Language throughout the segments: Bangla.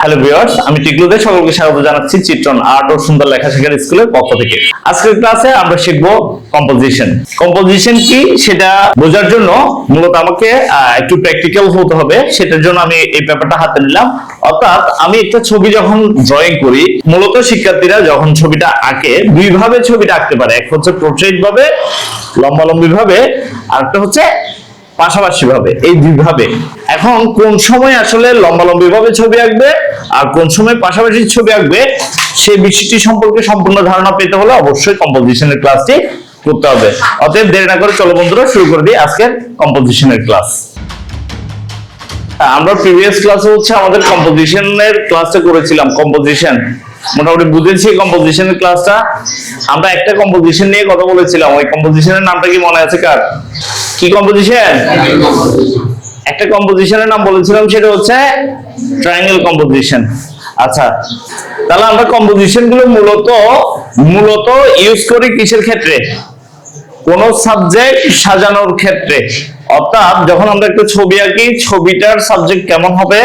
হ্যালো ভিউয়ার্স আমি টিকলুদে সকলকে স্বাগত জানাচ্ছি চিত্রণ আর্ট ও সুন্দর লেখা শেখার স্কুলের পক্ষ থেকে। আজকের ক্লাসে আমরা শিখব কম্পোজিশন কম্পোজিশন কি? সেটা বোঝার জন্য মূলত আমাকে একটু প্র্যাকটিক্যাল হতে হবে। সেটার জন্য আমি এই পেপারটা হাতে নিলাম। অর্থাৎ আমি একটা ছবি যখন ড্রয়িং করি, মূলত শিক্ষার্থীরা যখন ছবিটা আঁকে দুই ভাবে ছবিটা আঁকতে পারে। এক হচ্ছে পোর্ট্রেট ভাবে লম্বালম্বি ভাবে, আর একটা হচ্ছে পাশাপাশি ভাবে এই দুইভাবে। এখন কোন সময় আসলে লম্বালম্বি ভাবে ছবি আঁকবে আর কোন সময় পাশাপাশি ছবি আঁকবে সেই বিষয়টি সম্পর্কে সম্পূর্ণ ধারণা পেতে হলে অবশ্যই কম্পোজিশনের ক্লাসটি করতে হবে। অতএব দেরি না করে চলো বন্ধুরা, শুরু করে দিই আজকের কম্পোজিশনের ক্লাস আমরা প্রিভিয়াস ক্লাসে হচ্ছে আমাদের কম্পোজিশনের ক্লাসটা করেছিলাম কম্পোজিশন মোটামুটি বুঝেছি কম্পোজিশনের ক্লাসটা আমরা একটা কম্পোজিশন নিয়ে কথা বলেছিলাম। ওই কম্পোজিশনের নামটা কি মনে আছে কার? কি কম্পোজিশন একটা কম্পোজিশনের নাম বলেছিলাম, সেটা হচ্ছে ট্রায়াঙ্গেল কম্পোজিশন আচ্ছা তাহলে আমরা কম্পোজিশনগুলো মূলত মূলত ইউজ করি কিসের ক্ষেত্রে? কোন সাবজেক্ট সাজানোর ক্ষেত্রে। অর্থাৎ যখন আমরা একটা ছবি আঁকি, ছবিটার সাবজেক্ট কেমন হবে?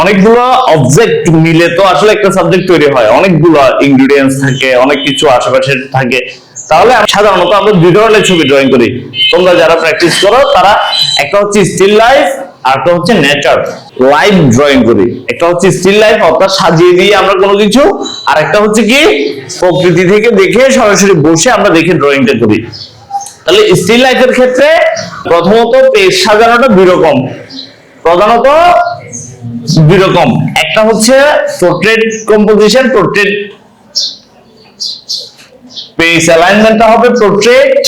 অনেকগুলো অবজেক্ট মিলে তো আসলে একটা সাবজেক্ট তৈরি হয়। অনেকগুলো ইনগ্রিডিয়েন্টস থাকে, অনেক কিছু আশেপাশে থাকে। তাহলে আমি সাধারণত আমরা দুই ধরনের ছবি ড্রয়িং করি। তোমরা যারা প্র্যাকটিস করো, তারা একটা হচ্ছে স্টিল লাইফ আর একটা হচ্ছে নেচার লাইভ ড্রয়িং করি। একটা হচ্ছে স্টিল লাইফ অর্থাৎ সাজিয়ে দিয়ে আমরা কোনো কিছু, আর একটা হচ্ছে কি, প্রকৃতি থেকে দেখে সরাসরি বসে আমরা দেখে ড্রয়িংটা করি। তাহলে স্টিল লাইফের ক্ষেত্রে প্রথমত পেজ সাজানোটা দুই রকম। প্রধানত দুই রকম। একটা হচ্ছে পোর্ট্রেট কম্পোজিশন পোর্ট্রেট পেজ অ্যালাইনমেন্টটা হবে পোর্ট্রেট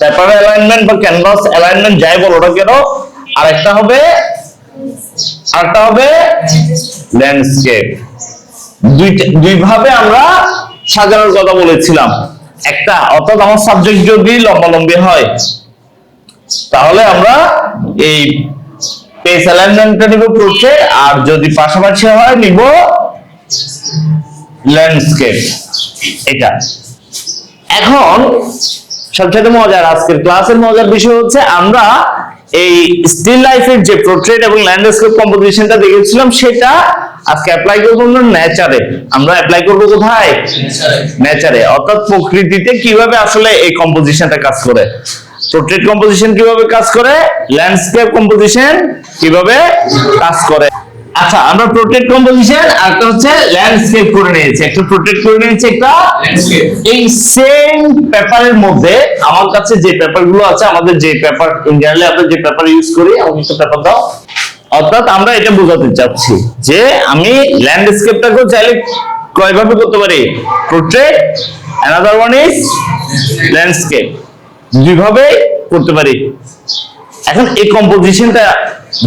পেপার অ্যালাইনমেন্ট বা ক্যানভাস অ্যালাইনমেন্ট যাই বলো না কেন। আর একটা হবে, আরেকটা হবে ল্যান্ডস্কেপ দুই ভাবে আমরা সাজানোর কথা বলেছিলাম। একটা, অর্থাৎ আমার সাবজেক্ট যদি লম্বালম্বি হয়, তাহলে আমরা এই পেজ অ্যালাইনমেন্টটা নিব পোর্ট্রেট আর যদি পাশাপাশি হয় নিব ল্যান্ডস্কেপ এটা। এখন সবচেয়ে মজার আজকের ক্লাসের মজার বিষয় হচ্ছে আমরা এই স্টিল লাইফের যে পোর্ট্রেট এবং ল্যান্ডস্কেপ কম্পোজিশনটা দেখেছিলাম সেটা আজকে অ্যাপ্লাই করব আমরা নেচারে আমরা অ্যাপ্লাই করব কোথায়? নেচারে অর্থাৎ প্রকৃতিতে কীভাবে আসলে এই কম্পোজিশনটা কাজ করে? পোর্ট্রেট কম্পোজিশন কীভাবে কাজ করে? ল্যান্ডস্কেপ কম্পোজিশন কীভাবে কাজ করে? আচ্ছা আমরা পোর্ট্রেট কম্পোজিশন আর একটা হচ্ছে ল্যান্ডস্কেপ করে নিয়েছি। একটা পোর্ট্রেট করে নিয়েছি একটা এই সেম পেপারের মধ্যে আমার কাছে যে পেপারগুলো আছে আমাদের যে পেপার ইন্ডিয়ানলি আমরা যে পেপার ইউজ করি আমাকে একটা পেপার দাও। অর্থাৎ আমরা এটা বোঝাতে চাচ্ছি যে আমি ল্যান্ডস্কেপটাকেও চাইলে কয়ভাবে করতে পারি। Portrait another one is landscape দুইভাবে করতে পারি। এখন এই কম্পোজিশনটা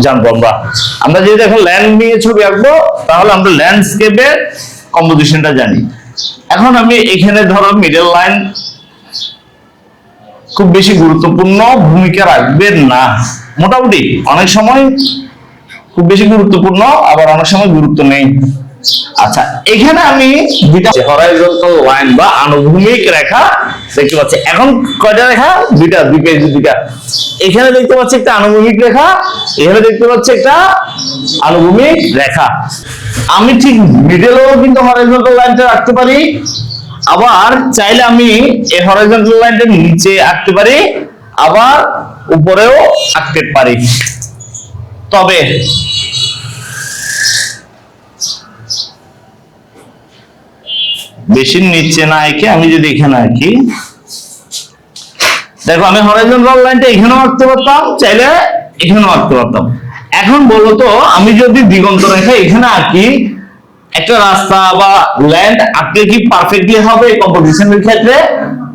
জানব আমরা। আমরা যদি এখন ল্যান্ড নিয়ে ছবি আঁকবো, তাহলে আমরা ল্যান্ডস্কেপের কম্পোজিশনটা জানি। এখন আমি এখানে ধরো মিডল লাইন খুব বেশি গুরুত্বপূর্ণ ভূমিকা রাখবে না। মোটামুটি অনেক সময় খুব বেশি গুরুত্বপূর্ণ, আবার অনেক সময় গুরুত্ব নেই। আচ্ছা এখানে আমি দুইটা হরাইজন্টাল লাইন বা আনুভূমিক রেখা দেখতে পাচ্ছি। এখন কয়টা রেখা? দুইটা, দুই পেজ দুইটা। এখানে দেখতে পাচ্ছি একটা আনুভূমিক রেখা, এখানে দেখতে পাচ্ছি একটা আনুভূমিক রেখা। আমি ঠিক মিডলেও কিন্তু হরাইজন্টাল লাইনটা রাখতে পারি, আবার চাইলে আমি এই হরাইজন্টাল লাইনটা নিচে আঁকতে পারি, আবার উপরেও আঁকতে পারি। তবে বেশি নিচে না এঁকে আমি যদি এখানে আঁকি, দেখো আমি হরাইজন্টাল লাইনটা এখানেও আঁকতে পারতাম, চাইলে এখানেও আঁকতে পারতাম। এখন বলো তো, আমি যদি দিগন্ত রেখা এখানে আঁকি, একটা রাস্তা বা ল্যান্ড আঁকলে কি পারফেক্টলি হবে কম্পোজিশনের ক্ষেত্রে?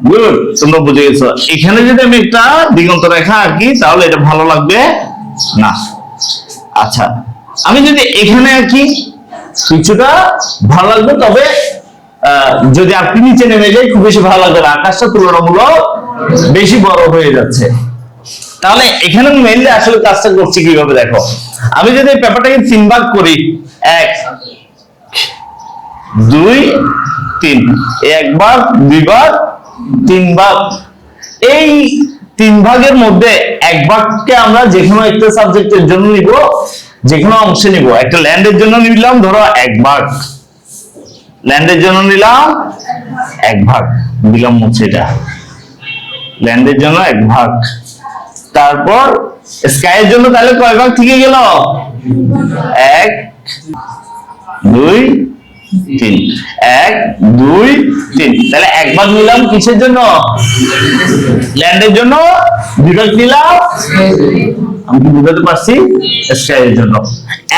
গুড তোমরা বুঝে গেছো। এখানে যদি আমি একটা দিগন্ত রেখা আঁকি, তাহলে এটা ভালো লাগবে না। আচ্ছা আমি যদি এখানে আঁকি, কিছুটা ভালো লাগবে, তবে যদি আপনি নিচে নেমে যাই, খুব বেশি ভালো লাগবে আকাশটা তুলনামূলক বেশি বড় হয়ে যাচ্ছে। তাহলে এখানে মেনলি আসলে কাজটা করছি কীভাবে দেখো? আমি যদি পেপারটাকে তিন ভাগ করি, এক, দুই, তিন। একবার দুইবার তিন ভাগ। এই তিন ভাগের মধ্যে এক ভাগকে আমরা যে কোনো একটা সাবজেক্টের জন্য নিব, যে কোনো অংশে নিব। একটা ল্যান্ডের জন্য নিলাম, ধরো এক ভাগ। ল্যান্ডের জন্য নিলাম এক ভাগ মুছে এটা। ল্যান্ডের জন্য এক ভাগ। তারপর স্কাইয়ের জন্য তাহলে কয় ভাগ থেকে গেল? এক, দুই, তিন। এক, দুই, তিন। তাহলে এক ভাগ নিলাম কিসের জন্য? ল্যান্ডের জন্য দুই ভাগ নিলাম। আমি বুঝাতে পারছি? স্কাইয়ের জন্য।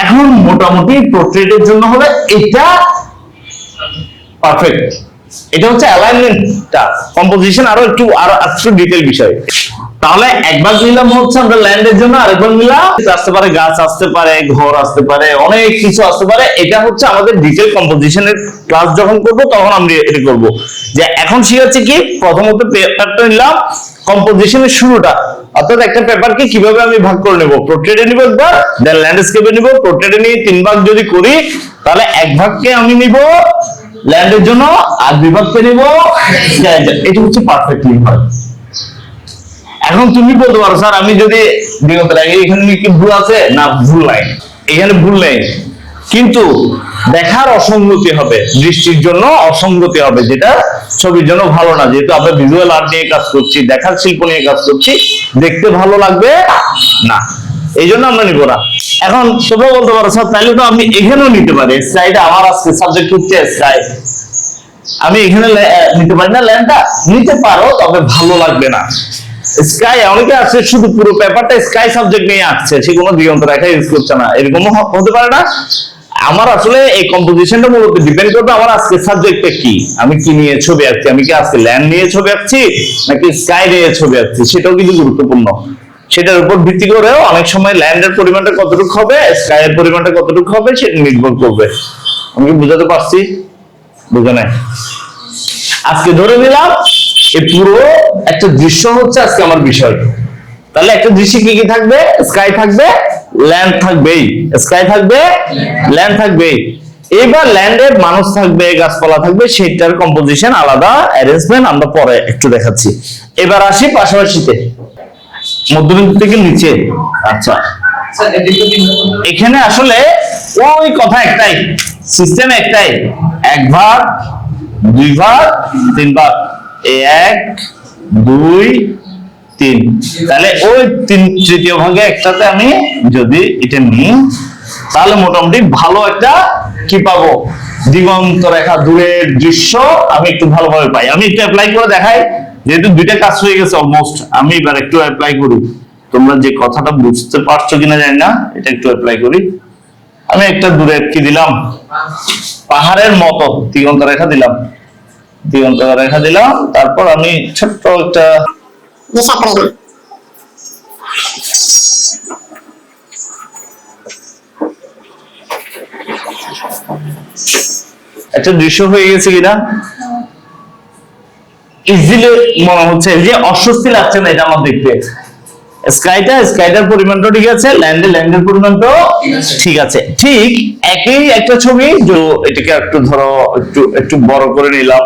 এখন মোটামুটি পোর্ট্রেটের জন্য হবে এটা পারফেক্ট এটা হচ্ছে অ্যালাইনমেন্টটা কম্পোজিশন আরও একটু আরও একটু ডিটেল বিষয়। তাহলে একবার নিলাম হচ্ছে আমরা ল্যান্ডের জন্য, আরেকবার নিলাম। আসতে পারে গাছ আসতে পারে, ঘর আসতে পারে, অনেক কিছু আসতে পারে। এটা হচ্ছে আমাদের ডিটেল কম্পোজিশনের ক্লাস যখন করব, তখন আমরা এটা করব। যে এখন সে হচ্ছে কি, প্রথমত পেপারটা নিলাম কম্পোজিশনের শুরুটা। অর্থাৎ একটা পেপারকে কীভাবে আমি ভাগ করে নেব? পোর্ট্রেটে নিব একবার দেন ল্যান্ডস্কেপে নিব। পোর্ট্রেটে নিয়ে তিন ভাগ যদি করি, তাহলে এক ভাগকে আমি নিব। ল্যান্ডের জন্য আর বিভাগকে নিব? এটা হচ্ছে পারফেক্টলি হয় এখন তুমি বলতে পারো, স্যার, আমি যদি বিগত রাখি এখানে কি ভুল আছে? না, ভুল নাই। এখানে ভুল নেই। কিন্তু দেখার অসঙ্গতি হবে, দৃষ্টির জন্য অসঙ্গতি হবে, যেটা ছবির জন্য ভালো না। যেহেতু আমরা ভিজুয়াল আর্ট নিয়ে কাজ করছি, দেখার শিল্প নিয়ে কাজ করছি, দেখতে ভালো লাগবে না। এই জন্য আমরা নিব না। এখন তোমরা বলতে পারো, স্যার, তাহলে তো আমি এখানেও নিতে পারি। স্লাইড আমার আজকে সাবজেক্ট হচ্ছে স্লাইড। আমি এখানে নিতে পারি না ল্যান্ডটা নিতে পারো, তবে ভালো লাগবে না। স্কাই অনেকে আছে, শুধু পুরো পেপারটা স্কাই সাবজেক্ট নিয়ে আসছে, সে কোনো দিগন্ত রেখা ইউজ করছে না। এরকম হতে পারে না। আমার আসলে এই কম্পোজিশনটা মূলত ডিপেন্ড করবে আমার আজকে সাবজেক্টটা কি। আমি কি নিয়ে ছবি আঁকছি? আমি কি আজকে ল্যান্ড নিয়ে ছবি আঁকছি, নাকি স্কাই নিয়ে ছবি আঁকছি? সেটাও কিন্তু গুরুত্বপূর্ণ। সেটার উপর ভিত্তি করেও অনেক সময় ল্যান্ডের পরিমাণটা কতটুকু হবে স্কাই এর পরিমাণটা কতটুকু হবে সেটা নির্ভর করবে। আমি বুঝাতে পারছি? বুঝে নাই। আজকে ধরে নিলাম এই পুরো একটা দৃশ্য হচ্ছে আজকে আমার বিষয়। তাহলে একটা দৃশ্যে কি কি থাকবে? স্কাই থাকবে, ল্যান্ড থাকবেই। স্কাই থাকবে, ল্যান্ড থাকবেই। এবার ল্যান্ডের মানুষ থাকবে, গাছপালা থাকবে, সেটার কম্পোজিশন আলাদা। অ্যারেঞ্জমেন্ট আমরা পরে একটু দেখাচ্ছি। এবার আসি পাশাপাশিতে। মধ্যবিন্দু থেকে নিচে। আচ্ছা। স্যার এখানে আসলে ওই কথা একটাই সিস্টেম একটাই। এক ভাগ দুই ভাগ তিন ভাগ এক দুই তিন। তাহলে ওই তিন তৃতীয় ভাগে একটাতে আমি যদি এটা নিই তাহলে মোটামুটি ভালো একটা কি পাবো? দিগন্ত রেখা দূরের দৃশ্য আমি একটু ভালোভাবে পাই। আমি একটু অ্যাপ্লাই করে দেখাই। যেহেতু দুইটা কাজ হয়ে গেছে অলমোস্ট আমি এবার একটু অ্যাপ্লাই করি। তোমরা যে কথাটা বুঝতে পারছ কিনা জানি না এটা একটু অ্যাপ্লাই করি। আমি একটা দূরে কি দিলাম? পাহাড়ের মতো দিগন্ত রেখা দিলাম। দিগন্ত রেখা দিলাম তারপর আমি ছোট্ট একটা একটা দৃশ্য হয়ে গেছে কিনা? ইজিলি মনে হচ্ছে যে অস্বস্তি লাগছে না, এটা আমার দেখতে স্কাইটা স্কাইটার পরিমাণটা ঠিক আছে ল্যান্ডে ল্যান্ডের পরিমাণটাও ঠিক আছে। ঠিক একই একটা ছবি যে এটাকে একটু ধরো, একটু একটু বড় করে নিলাম।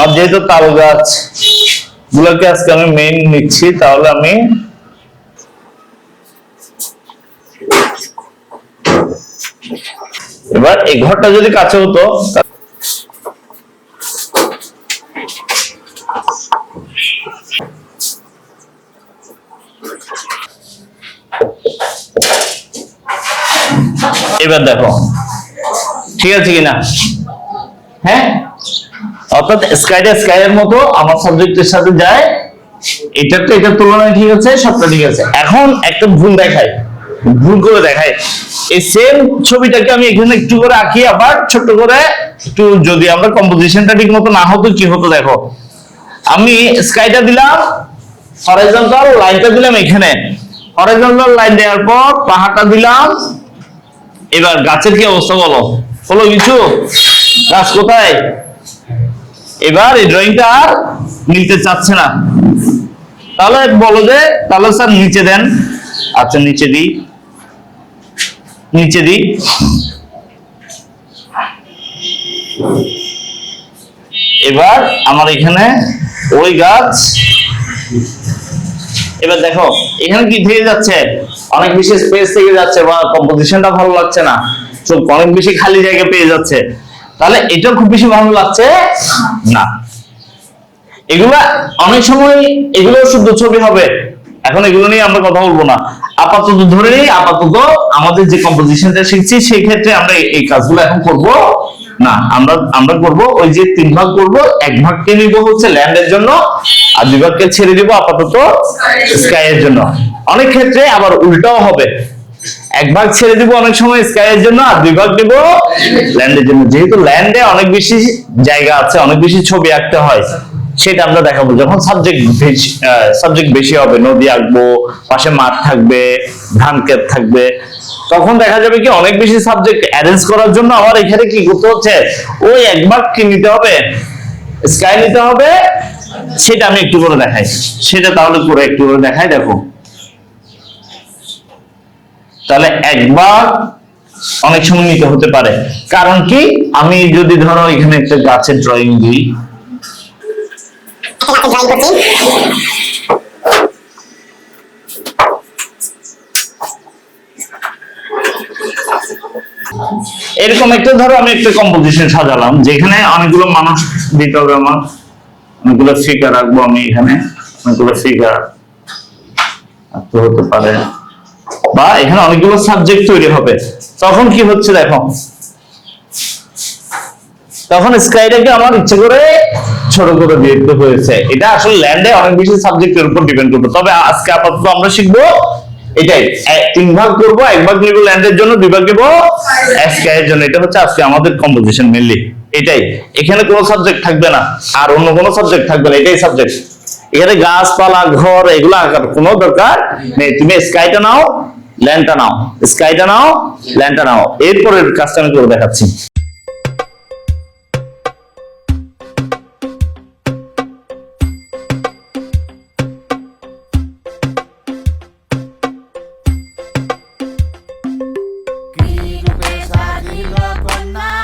আর যেহেতু তাল গাছ গুলোকে আজকে আমি মেইন নিচ্ছি, তাহলে আমি এবার এই ঘরটা যদি কাছে হতো তা- এবার দেখো। ঠিক আছে কিনা? হ্যাঁ? অর্থাৎ স্কাইটা স্কাইয়ের মতো, আমার সাবজেক্টের সাথে যায়। এটা তো, এটার তুলনায় ঠিক আছে, সবটা ঠিক আছে। এখন একটা ভুল দেখায় ভুল করে দেখায় এই সেম ছবিটাকে আমি এখানে একটু করে আঁকি, আবার ছোট করে একটু যদি আমরা কম্পোজিশনটা ঠিক মতো না হতো, কি হতো দেখো? আমি স্কাইটা দিলাম হরাইজন্টাল লাইনটা দিলাম এখানে। হরাইজন্টাল লাইন দেওয়ার পর পাহাড়টা দিলাম এবার গাছের কি অবস্থা বলো? হলো কিছু গাছ কোথায়? এবার এই ড্রয়িংটা আর মিলতে চাচ্ছে না। তাহলে বলো যে, তাহলে স্যার নিচে দেন। আচ্ছা নিচে দিই। নিচে দিই। এবার আমার এখানে ওই গাছ এবার দেখো, এখানে কি থেকে যাচ্ছে? অনেক বেশি স্পেস থেকে যাচ্ছে। বা কম্পোজিশনটা ভালো লাগছে না। তো অনেক বেশি খালি জায়গা পেয়ে যাচ্ছে। তাহলে এটা খুব বেশি ভালো লাগছে না। এগুলা অনেক সময় এগুলো শুদ্ধ ছবি হবে। এখন এগুলো নিয়ে আমরা কথা বলব না। আপাতত ধরে আপাতত আমাদের যে কম্পোজিশনটা শিখছি, সেই ক্ষেত্রে আমরা এই কাজগুলো এখন করব। না, আমরা আমরা করব ওই যে তিন ভাগ করব, এক ভাগকে নিব হচ্ছে ল্যান্ডের জন্য, আর দুই ছেড়ে দিব আপাতত স্কাই এর জন্য। অনেক ক্ষেত্রে আবার উল্টাও হবে। এক ভাগ ছেড়ে দিব অনেক সময় স্কাই এর জন্য, আর দুই ভাগ দেব ল্যান্ডের জন্য। যেহেতু ল্যান্ডে অনেক বেশি জায়গা আছে, অনেক বেশি ছবি আঁকতে হয় সেটা আমরা দেখাবো। যখন সাবজেক্ট সাবজেক্ট বেশি হবে, নদী আঁকবো, পাশে মাঠ থাকবে, ধান ক্ষেত থাকবে, তখন দেখা যাবে কি অনেক বেশি সাবজেক্ট অ্যারেঞ্জ করার জন্য আমার এখানে কি করতে হচ্ছে? ওই এক ভাগ কি নিতে হবে? স্কাই নিতে হবে। সেটা আমি একটু করে দেখাই। সেটা তাহলে করে একটু করে দেখাই, দেখো। তাহলে একবার অনেক সময় নিতে হতে পারে। কারণ কি? আমি যদি ধরো এখানে একটা গাছের ড্রয়িং দিই গাছের ড্রয়িং করছি। এরকম একটা, ধরো আমি একটা কম্পোজিশন সাজালাম, যেখানে অনেকগুলো মানুষ দিতে হবে আমার অনেকগুলো ফিগার রাখব আমি এখানে, অনেকগুলো ফিগার তো হতে পারে। বা এখানে অনেকগুলো সাবজেক্ট তৈরি হবে। তখন কি হচ্ছে দেখো? তখন স্কাইটাকে আমার ইচ্ছে করে ছোট করে দিতে হয়েছে। এটা আসলে ল্যান্ডে অনেক বেশি সাবজেক্টের উপর ডিপেন্ড করবে। তবে আজকে আপাতত আমরা শিখব এটাই। তিন ভাগ করব এক ভাগ নিব ল্যান্ডের জন্য দুই ভাগ নেব এর জন্য। এটা হচ্ছে আজকে আমাদের কম্পোজিশন মেনলি এটাই। এখানে কোনো সাবজেক্ট থাকবে না। আর অন্য কোনো সাবজেক্ট থাকবে না। এটাই সাবজেক্ট এখানে গাছপালা, ঘর, এগুলো আঁকার কোনো দরকার নেই। তুমি স্কাইটা নাও ল্যান্ডটা নাও। স্কাইটা নাও ল্যান্ডটা নাও। এরপরের কাজটা আমি করে দেখাচ্ছি। Love pa na